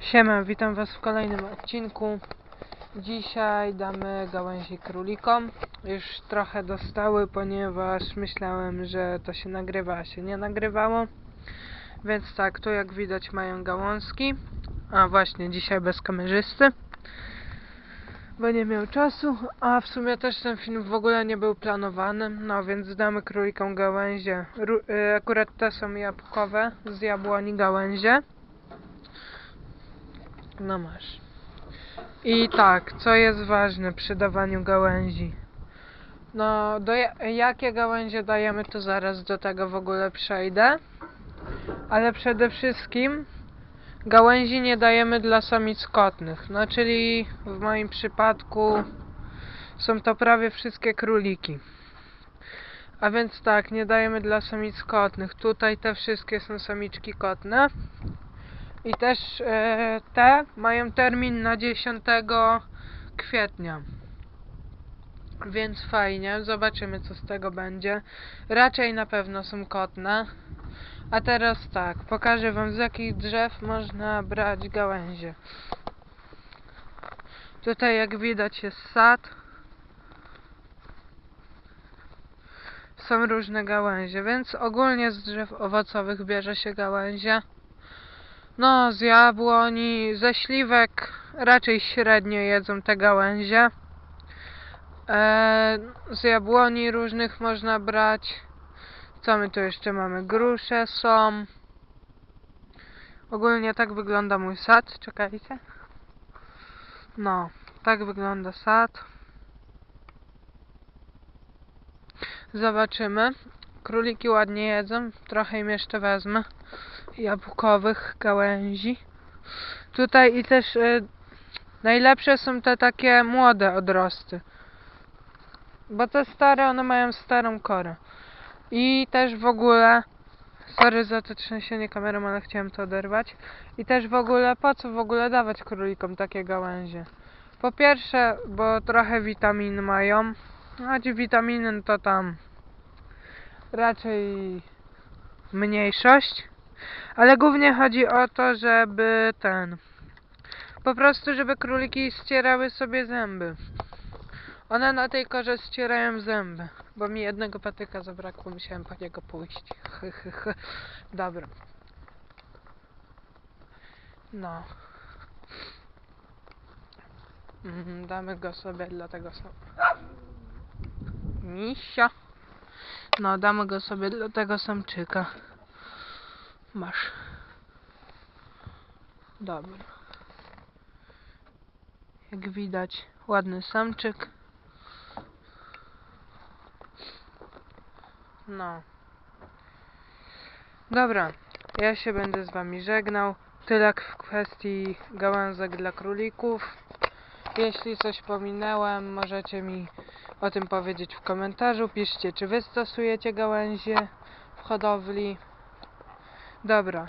Siema, witam was w kolejnym odcinku. Dzisiaj damy gałęzi królikom. Już trochę dostały, ponieważ myślałem, że to się nagrywa, a się nie nagrywało. Więc tak, tu jak widać mają gałązki. A właśnie, dzisiaj bez kamerzysty. Bo nie miał czasu, a w sumie też ten film w ogóle nie był planowany. No więc damy królikom gałęzie. Y, akurat te są jabłkowe, z jabłoni gałęzie. No masz. I tak, co jest ważne przy dawaniu gałęzi? No, do ja- jakie gałęzie dajemy, to zaraz do tego w ogóle przejdę. Ale przede wszystkim gałęzi nie dajemy dla samic kotnych. No, czyli w moim przypadku są to prawie wszystkie króliki. A więc tak, nie dajemy dla samic kotnych. Tutaj te wszystkie są samiczki kotne. I też e, te mają termin na 10 kwietnia. Więc fajnie, zobaczymy co z tego będzie. Raczej na pewno są kotne. A teraz tak, pokażę wam z jakich drzew można brać gałęzie. Tutaj jak widać jest sad. Są różne gałęzie, więc ogólnie z drzew owocowych bierze się gałęzie. No, z jabłoni, ze śliwek raczej średnio jedzą te gałęzie. E, z jabłoni różnych można brać. Co my tu jeszcze mamy? Grusze są. Ogólnie tak wygląda mój sad. Czekajcie. No, tak wygląda sad. Zobaczymy. Króliki ładnie jedzą. Trochę im jeszcze wezmę jabłkowych gałęzi. Tutaj i też y, najlepsze są te takie młode odrosty. Bo te stare, one mają starą korę. I też w ogóle, sorry za to trzęsienie kamerą, ale chciałem to oderwać. I też w ogóle, po co w ogóle dawać królikom takie gałęzie? Po pierwsze, bo trochę witamin mają. Choć witaminy to tam raczej mniejszość. Ale głównie chodzi o to, żeby ten. Po prostu, żeby króliki ścierały sobie zęby. One na tej korze ścierają zęby. Bo mi jednego patyka zabrakło, musiałem po niego pójść. Dobra. No. Mhm, Damy go sobie, dlatego są. Misia. No, damy go sobie dla tego samczyka. Masz. Dobra. Jak widać, ładny samczyk. No. Dobra, ja się będę z wami żegnał. Tyle w kwestii gałązek dla królików. Jeśli coś pominęłem, możecie mi o tym powiedzieć w komentarzu. Piszcie, czy wy stosujecie gałęzie w hodowli. Dobra,